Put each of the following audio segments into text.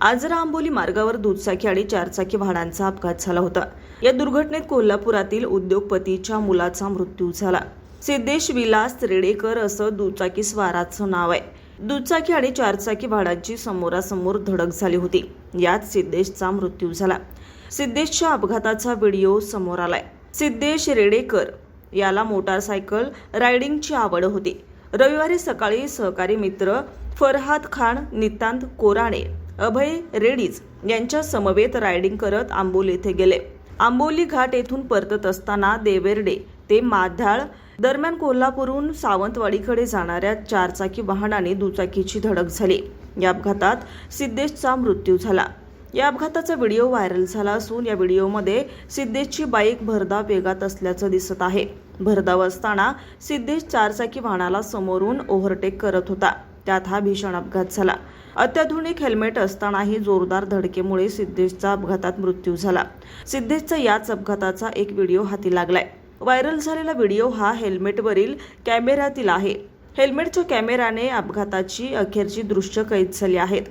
आजरा आंबोली मार्गावर दुचाकी आणि चारचाकी वाहनांचा अपघात झाला होता. या दुर्घटनेत कोल्हापुरातील उद्योगपतीच्या मुलाचा मृत्यू झाला. सिद्धेश विलास रेडेकर असं दुचाकी स्वाराचं नाव आहे. दुचाकी आणि चारचाकी वाहनांची समोरासमोर धडक झाली होती. यात सिद्धेशचा मृत्यू झाला. सिद्धेशच्या अपघाताचा व्हिडिओ समोर आलाय. सिद्धेश रेडेकर याला मोटारसायकल रायडिंगची आवड होती. रविवारी सकाळी सहकारी मित्र फरहाद खान नितांत कोराणे अभय रेडीज यांच्या समवेत रायडिंग करत आंबोली येथे गेले. आंबोली घाट येथून परतत असताना देवेर्डे ते माधाळ दरम्यान कोल्हापूरहून सावंतवाडीकडे जाणाऱ्या चारचाकी वाहनाने दुचाकीची धडक झाली. या अपघातात सिद्धेशचा मृत्यू झाला. या अपघाताचा व्हिडिओ व्हायरल झाला असून या व्हिडिओमध्ये सिद्धेशची बाईक भरधाव वेगात असल्याचं दिसत आहे. भरधाव असताना सिद्धेश चारचाकी वाहनाला समोरून ओव्हरटेक करत होता. त्यात हा भीषण अपघात झाला. अत्याधुनिक हेल्मेट असतानाही जोरदार धडकेमुळे सिद्धेशचा अपघातात मृत्यू झाला. सिद्धेशचा याच अपघाताचा एक व्हिडिओ हाती लागलाय. व्हायरल झालेला व्हिडिओ हा हेल्मेटवरील कॅमेऱ्यातील आहे. हेल्मेटच्या कॅमेऱ्याने अपघाताची अखेरची दृश्य कैद झाली आहेत.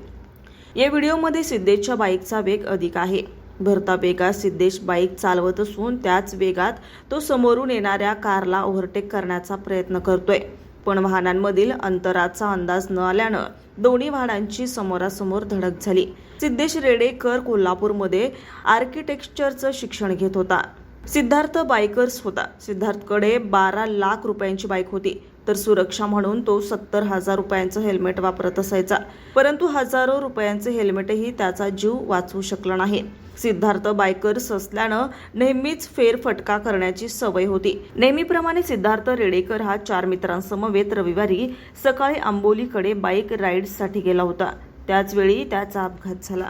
या व्हिडिओमध्ये सिद्धेशच्या बाईकचा वेग अधिक आहे. भरता वेगात सिद्धेश बाईक चालवत असून त्याच वेगात तो समोरून येणाऱ्या कारला ओव्हरटेक करण्याचा प्रयत्न करतोय. पण वाहनांमधील अंतराचा अंदाज न आल्यानं दोन्ही वाहनांची समोरासमोर धडक झाली. सिद्धेश रेडेकर कोल्हापूरमध्ये आर्किटेक्चरचं शिक्षण घेत होता. सिद्धार्थ बायकर्स होता. सिद्धार्थकडे बारा लाख रुपयांची बाईक होती. तर सुरक्षा म्हणून तो सत्तर हजार रुपयांचं हेल्मेट वापरत असायचा. परंतु हजारो रुपयांचे हेल्मेटही त्याचा जीव वाचवू शकला नाही. सिद्धार्थ बायकर्स असल्यानं नेहमीच फेरफटका करण्याची सवय होती. नेहमीप्रमाणे सिद्धार्थ रेडेकर हा चार मित्रांसमवेत रविवारी सकाळी आंबोलीकडे बाईक राईडसाठी गेला होता. त्याचवेळी त्याचा अपघात झाला.